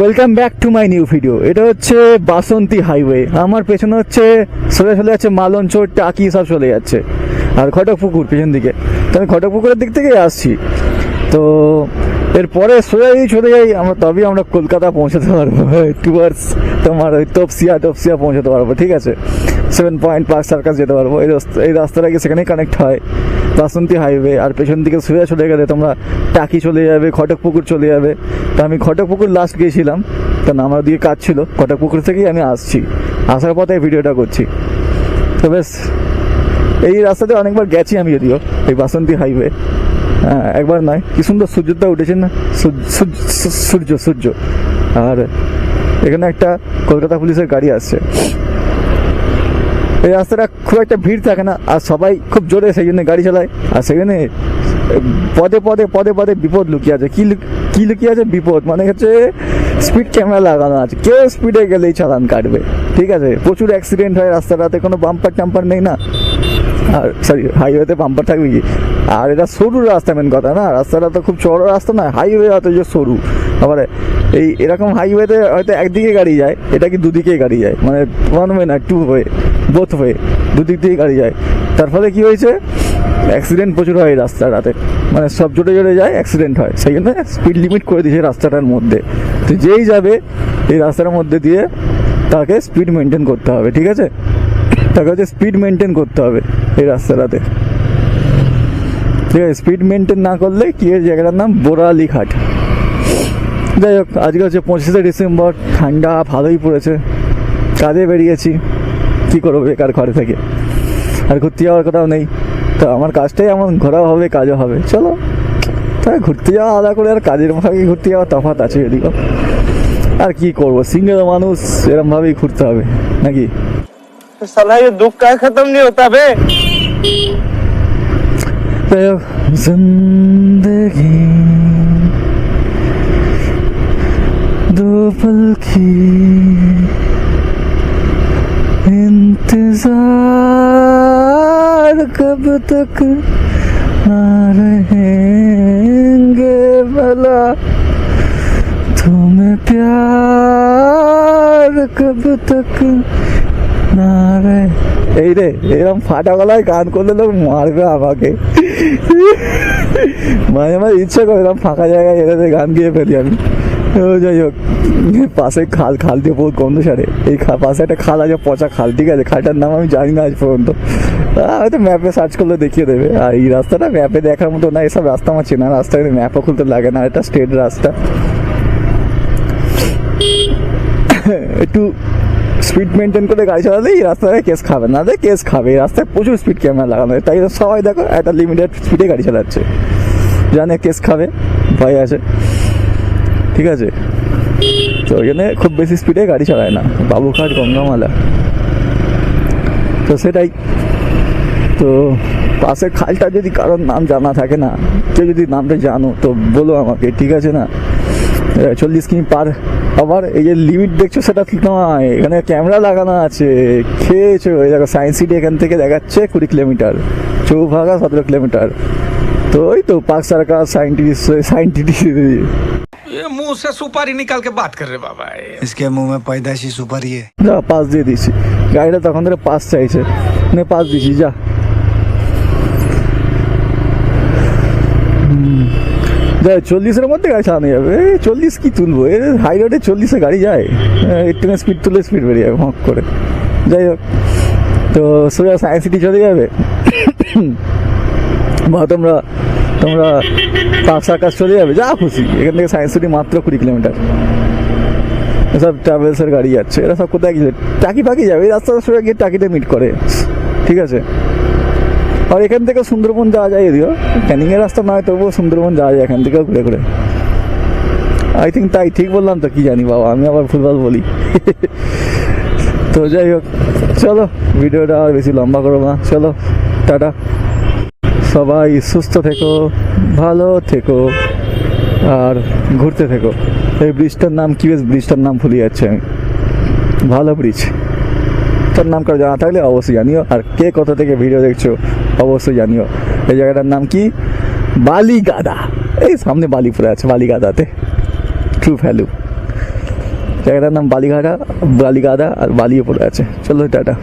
Welcome back to my new video এটা হচ্ছে বাসন্তী highway আমার পেছনে হচ্ছে, সোজা চলে যাচ্ছে মালঞ্চর টাকি সব চলে যাচ্ছে। আর খটকপুকুর পেছন দিকে। তো আমি খটকপুকুরের দিক থেকে আসছি। তো এরপরে সোজাই চলে যাই, আমরা তবেই আমরা কলকাতা পৌঁছাতে পারব। টুয়ার্ডস তোমার ওই তপসিয়া টপসিয়া পৌঁছাতে পারব, ঠিক আছে? সেভেন পয়েন্ট পার্ক সার্কাস যেতে পারব। এই রাস্তা, এই রাস্তাটা গিয়ে সেখানেই কানেক্ট হয়? বাসন্তী হাইওয়ে আর পেছন দিকে সোজা চলে গেলে তোমরা টাকি চলে যাবে, খটকপুকুর চলে যাবে। তো আমি খটকপুকুর লাস্ট গিয়েছিলাম কারণ আমার দিকে কাজ ছিল। খটকপুকুর থেকেই আমি আসছি। আসার পথে ভিডিওটা করছি। তো বেশ এই রাস্তাতে অনেকবার গেছি আমি যদিও, এই বাসন্তী হাইওয়ে হ্যাঁ একবার নয়, কি সুন্দর সূর্যটা উঠেছে না? সূর্য, সূর্য- আর এখানে একটা কলকাতা পুলিশের গাড়ি আসছে। এই রাস্তাটা খুব একটা ভিড় থাকে না, আর সবাই খুব জোরে সেই জন্য গাড়ি চালায়। আর সেখানে পদে পদে পদে পদে বিপদ লুকিয়ে আছে। কি কি লুকিয়ে আছে? বিপদ। মানে হচ্ছে স্পিড ক্যামেরা লাগানো আছে। কেউ স্পিডে গেলেই চালান কাটবে। ঠিক আছে? প্রচুর অ্যাক্সিডেন্ট হয় রাস্তাটাতে, কোনো বাম্পার টাম্পার নেই না। আর সরি হাইওয়েতে পাম্পার থাকবে কি? আর এটা সরু রাস্তা মেন কথা না? রাস্তাটা তো খুব চড়ো রাস্তা না? হাইওয়ে অথচ সরু। আবার এই এরকম হাইওয়েতে হয়তো একদিকে গাড়ি যায়, এটা কি দুদিকেই গাড়ি যায়? মানে ওয়ান ওয়ে না টু ওয়ে বোথ ওয়ে দুদিক দিয়ে গাড়ি যায়। তার ফলে কী হয়েছে? অ্যাক্সিডেন্ট প্রচুর হয় রাস্তাটাতে। মানে সব জোরে জোরে যায় অ্যাক্সিডেন্ট হয়। সেই জন্য স্পিড লিমিট করে দিয়েছে রাস্তাটার মধ্যে। তো যেই যাবে, এই রাস্তার মধ্যে দিয়ে তাকে স্পিড মেনটেন করতে হবে, ঠিক আছে? তাকে হচ্ছে স্পিড মেনটেন করতে হবে এই রাস্তাটাতে। ঠিক আছে স্পিড মেনটেন না করলে কি জায়গাটার নাম বোরালি ঘাট যাই হোক, আজকে হচ্ছে পঁচিশে ডিসেম্বর, ঠান্ডা, ভালোই পড়েছে। কাজে বেরিয়েছি, কি করব বেকার ঘরে থেকে? আর ঘুরতে যাওয়ার কোথাও নেই। তো আমার কাজটাই এমন ঘোরাও হবে, কাজও হবে। চলো, তাই ঘুরতে যাওয়া আলাদা করে, আর কাজের ভাগে ঘুরতে যাওয়া তফাৎ আছে এদিকেও। আর কি করব? সিঙ্গেল মানুষ, এরমভাবেই ঘুরতে হবে, নাকি? तो ये दुख का खत्म नहीं होता बे। ज़िंदगी दो पल की इंतज़ार कब तक आ रहेंगे भला? तुम्हें प्यार कब तक না রে। এই রে এরকম ফাটা গলায় গান করলে লোক মারবে আমাকে। মাঝে মাঝে ইচ্ছে করে এরকম ফাঁকা জায়গায় এদের গান গিয়ে ফেলি আমি। যাই হোক পাশে খাল খাল দিয়ে বহুত গন্ধ সারে এই পাশে একটা খাল আছে, পচা খাল, ঠিক আছে? খালটার নাম আমি জানি না আজ পর্যন্ত। হয়তো ম্যাপে সার্চ করলে দেখিয়ে দেবে। আর এই রাস্তাটা ম্যাপে দেখার মতো না, এসব রাস্তা আমার চেনা রাস্তা ম্যাপও খুলতে লাগে না এটা স্টেট রাস্তা। একটু স্পিড মেনটেন করে গাড়ি চালালেই রাস্তায় কেস খাবে, না হলে কেস খাবে। রাস্তায় প্রচুর স্পিড ক্যামেরা লাগানো। তাই সবাই দেখো, একটা লিমিটেড স্পিডে গাড়ি চালাচ্ছে। জানে কেস খাবে, ভয় আছে। ঠিক আছে? তো এখানে খুব বেশি স্পিডে গাড়ি চালায় না। বাবুঘাট, গঙ্গামালা। তো সেটাই। তো পাশের খালটা যদি কারোর নাম জানা থাকে না, কেউ যদি নামটা জানো, তো বলো আমাকে, ঠিক আছে না? চল্লিশ কিমি পার আবার এই যে লিমিট দেখছো সেটা ঠিক নয় এখানে ক্যামেরা লাগানো আছে খেয়েছো এই দেখো সায়েন্স সিটি এখান থেকে দেখাচ্ছে কুড়ি কিলোমিটার চৌভাগা সতেরো কিলোমিটার তো ওই তো পার্ক সার্কাস সাইন্টিস্ট সাইন্টিস্ট ये मुंह से सुपारी निकाल के बात कर रहे बाबा ये इसके मुंह में पैदाशी सुपारी है যা পাস দিয়ে দিয়েছি গাড়িটা তখন ধরে পাস চাইছে নে পাস দিয়েছি যা চল্লিশের মধ্যে গাড়ি চালানো যাবে। চল্লিশ কি তুলবো? এ হাই রোডে চল্লিশে গাড়ি যায়। একটু স্পিড তুলে স্পিড বেরিয়ে যাবে হক করে। যাই হোক, তো সোজা সায়েন্স সিটি চলে যাবে। বা তোমরা তোমরা পার্ক সার্কাস চলে যাবে, যা খুশি। এখান থেকে সায়েন্স সিটি মাত্র কুড়ি কিলোমিটার। সব ট্রাভেলসের গাড়ি যাচ্ছে। এরা সব কোথায় গেছে টাকি ফাঁকি যাবে। এই রাস্তার সঙ্গে গিয়ে টাকিতে মিট করে। ঠিক আছে? আর এখান থেকে সুন্দরবন যাওয়া যায় যদিও। ক্যানিংয়ের রাস্তা নয়, তবুও সুন্দরবন যাওয়া যায় এখান থেকেও ঘুরে ঘুরে। আই থিঙ্ক তাই ঠিক বললাম তো, কি জানি বাবা, আমি আবার ফুটবল বলি। তো যাই হোক, চলো, ভিডিওটা আর বেশি লম্বা করো না, চলো, টাটা। সবাই সুস্থ থেকো, ভালো থেকো, আর ঘুরতে থেকো। এই ব্রিজটার নাম, কি বেশ ব্রিজটার নাম ভুলে যাচ্ছে আমি। ভালো ব্রিজ। তার নাম কারও জানা থাকলে অবশ্যই জানিও। আর কে কোথা থেকে ভিডিও দেখছ, অবশ্যই জানিও। এই জায়গাটার নাম কি? বালিগাদা। এই সামনে বালিপুরে আছে, বালিগাদাতে। ট্রু ভ্যালু জায়গাটার নাম বালিঘাটা বালিগাদা আর বালিও পড়ে আছে। চলো টাটা।